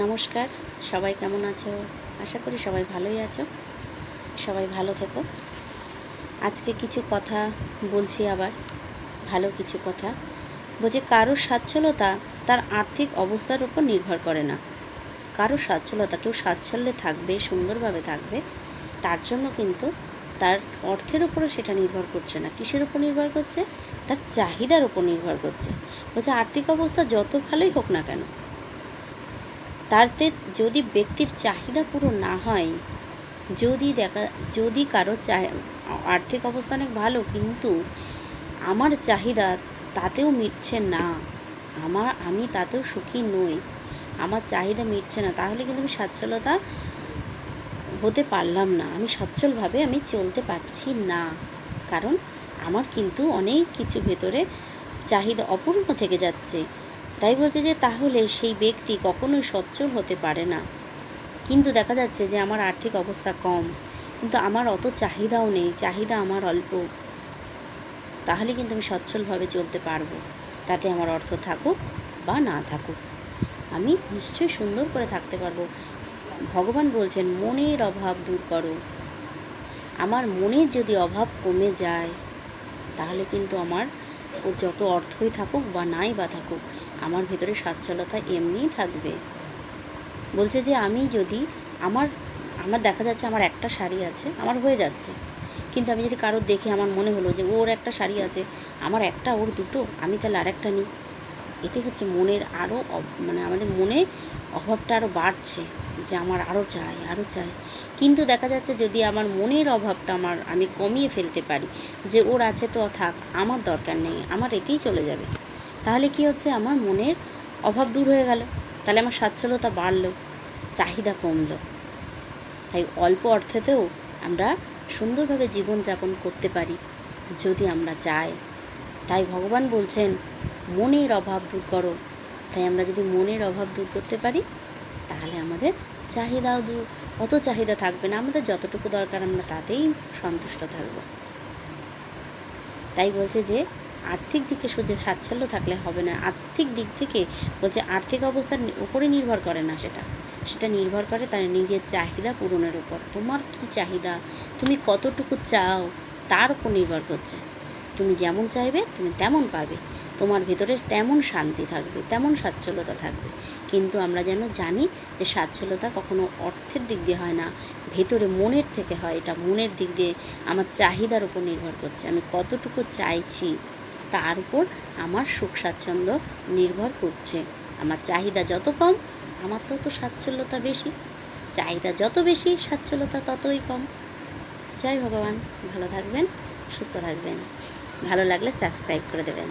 নমস্কার, সবাই কেমন আছো? আশা করি সবাই ভালোই আছো। সবাই ভালো থেকো। আজকে কিছু কথা বলছি আবার, ভালো কিছু কথা। বলছে কারোর সচ্ছলতা তার আর্থিক অবস্থার উপর নির্ভর করে না। কারও সচ্ছলতা, কেউ স্বাচ্ছল্যে থাকবে, সুন্দরভাবে থাকবে, তার জন্য কিন্তু তার অর্থের উপরে সেটা নির্ভর করছে না। কিসের উপর নির্ভর করছে? তার চাহিদার উপর নির্ভর করছে। বলছে আর্থিক অবস্থা যত ভালোই হোক না কেন তাতে যদি ব্যক্তির চাহিদা পুরো না হয়, যদি দেখা, যদি কারও আর্থিক অবস্থা অনেক ভালো, কিন্তু আমার চাহিদা তাতেও মিটছে না, আমার, আমি তাতেও সুখী নই, আমার চাহিদা মিটছে না, তাহলে কিন্তু আমি সচ্ছলতা হতে পারলাম না, আমি সচ্ছলভাবে আমি চলতে পারছি না, কারণ আমার কিন্তু অনেক কিছু ভেতরে চাহিদা অপূর্ণ থেকে যাচ্ছে। তাই বলছে যে তাহলে সেই ব্যক্তি কখনোই সচ্ছল হতে পারে না। কিন্তু দেখা যাচ্ছে যে আমার আর্থিক অবস্থা কম, কিন্তু আমার অত চাহিদাও নেই, চাহিদা আমার অল্প। তাহলে কিন্তু আমি সচ্ছলভাবে চলতে পারব। তাতে আমার অর্থ থাকুক বা না থাকুক, আমি নিশ্চয়ই সুন্দর করে থাকতে পারব। ভগবান বলছেন, মনের অভাব দূর করো। আমার মনের যদি অভাব কমে যায়, তাহলে কিন্তু আমার ও যত অর্থই থাকুক বা নাই বা থাকুক, আমার ভেতরে সচ্ছলতা এমনিই থাকবে। বলছে যে, আমি যদি আমার আমার দেখা যাচ্ছে আমার একটা শাড়ি আছে, আমার হয়ে যাচ্ছে। কিন্তু আমি যদি কারোর দেখে আমার মনে হলো যে, ওর একটা শাড়ি আছে, আমার একটা, ওর দুটো, আমি তাহলে আর একটা নিই। এতে হচ্ছে মনের আরও মানে আমাদের মনে অভাবটা আরও বাড়ছে যে আমার আরও চাই আরও চাই। কিন্তু দেখা যাচ্ছে যদি আমার মনের অভাবটা আমার, আমি কমিয়ে ফেলতে পারি যে ওর আছে তো থাক, আমার দরকার নেই, আমার এতেই চলে যাবে। তাহলে কি হচ্ছে? আমার মনের অভাব দূর হয়ে গেল। তাহলে আমার সচ্ছলতা বাড়লো, চাহিদা কমলো। তাই অল্প অর্থেতেও আমরা সুন্দরভাবে জীবনযাপন করতে পারি যদি আমরা চাই। তাই ভগবান বলছেন মনের অভাব দূর করো। তাই আমরা যদি মনের অভাব দূর করতে পারি, তাহলে আমাদের চাহিদাও দূর, অত চাহিদা থাকবে না। আমাদের যতটুকু দরকার আমরা তাতেই সন্তুষ্ট থাকব। তাই বলছে যে, আর্থিক দিকে শুধু সাচ্ছল্য থাকলে হবে না। আর্থিক দিক থেকে বলছে আর্থিক অবস্থার উপরে নির্ভর করে না সেটা। সেটা নির্ভর করে তার নিজের চাহিদা পূরণের উপর। তোমার কি চাহিদা? তুমি কতটুকু চাও? তার উপর নির্ভর করছে। তুমি যেমন চাইবে, তুমি তেমন পাবে। তোমার ভেতরে তেমন শান্তি থাকবে, তেমন সচ্ছলতা থাকবে। কিন্তু আমরা যেন জানি যে সচ্ছলতা কখনো অর্থের দিক দিয়ে হয় না, ভেতরে মনের থেকে হয়, এটা মনের দিক দিয়ে আমার চাহিদার উপর নির্ভর করছে। আমি কতটুকু চাইছি তার উপর আমার সুখ স্বাচ্ছন্দ্য নির্ভর করছে। আমার চাহিদা যত কম, আমার তত স্বাচ্ছল্যতা বেশি। চাহিদা যত বেশি স্বাচ্ছলতা ততই কম। জয় ভগবান, ভালো থাকবেন, সুস্থ থাকবেন। ভালো লাগলে সাবস্ক্রাইব করে দেবেন।